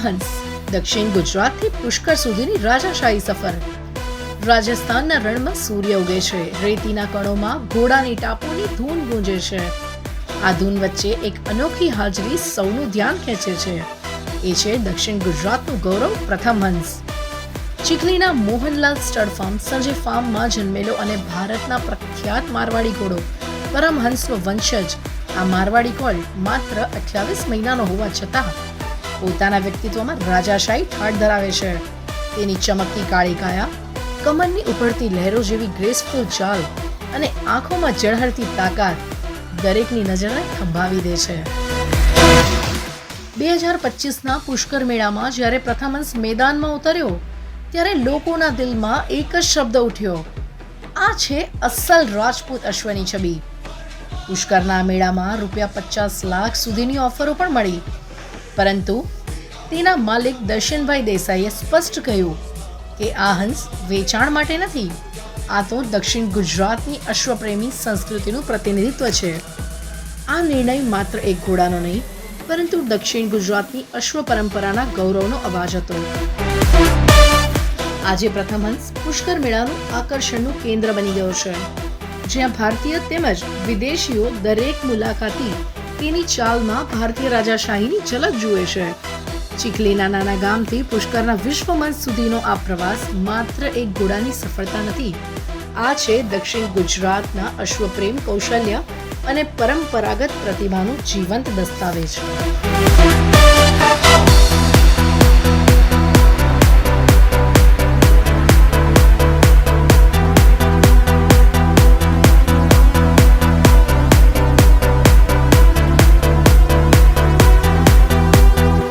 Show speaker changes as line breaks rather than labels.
પ્રથમ દક્ષિણ ગુજરાતથી પુષ્કર સુધીની રાજાશાહી સફર. રાજસ્થાનના રણમાં સૂર્ય ઉગે છે. રેતીના કણોમાં ઘોડાની ટાપુની ધૂન ગુંજે છે. આ ધૂન વચ્ચે એક અનોખી હાજરી સૌનું ધ્યાન ખેંચે છે. એ છે દક્ષિણ ગુજરાતનું ગૌરવ પ્રથમ હંસ. ચીખલીના મોહનલાલ સ્ટડ ફાર્મ સંજય ફાર્મમાં જન્મેલો અને ભારતના પ્રખ્યાત મારવાડી ઘોડો, પરમહંસનો વંશજ. આ મારવાડી કોલ માત્ર અઠ્યાવીસ મહિનાનો હોવા છતાં પોતાના વ્યક્તિત્વમાં રાજાશાહી ઠાઠ ધરાવે છે. તેની ચમકતી કાળી કાયા, કમરની ઉપડતી લહેરો જેવી ગ્રેસફુલ ચાલ અને આંખોમાં ઝળહળતી તાકાત દરેકની નજરને થંભાવી દે છે. બે હજાર પચીસના પુષ્કર મેળામાં જ્યારે પ્રથમંશ મેદાનમાં ઉતર્યો, ત્યારે લોકોના દિલમાં એક જ શબ્દ ઉઠ્યો. આ છે અસલ રાજપૂત અશ્વની છબી. પુષ્કરના મેળામાં રૂપિયા પચાસ લાખ સુધીની ઓફરો પણ મળી. પરંતુ તેના માલિક દર્શનભાઈ દેસાઈએ સ્પષ્ટ કહ્યું કે આ હંસ વેચાણ માટે નથી. આ તો દક્ષિણ ગુજરાતની અશ્વપ્રેમી સંસ્કૃતિનું પ્રતિનિધિત્વ છે. આ નિર્ણય માત્ર એક ઘોડાનો નહીં, પરંતુ દક્ષિણ ગુજરાતની અશ્વ પરંપરાના ગૌરવનો અવાજ હતો. આજે પ્રથમ હંસ પુષ્કર મેળાનું આકર્ષણનું કેન્દ્ર બની ગયો છે. જ્યાં ભારતીય તેમજ વિદેશીઓ દરેક મુલાકાતી તેની ચાલમાં ભારતીય રાજાશાહીની ઝલક જુએ છે. ચીખલીના નાના ગામથી પુષ્કરના વિશ્વ મંચ સુધીનો આ પ્રવાસ માત્ર એક ઘોડાની સફળતા નથી. આ છે દક્ષિણ ગુજરાતના અશ્વપ્રેમ કૌશલ્ય અને પરંપરાગત પ્રતિભાનું જીવંત દસ્તાવેજ.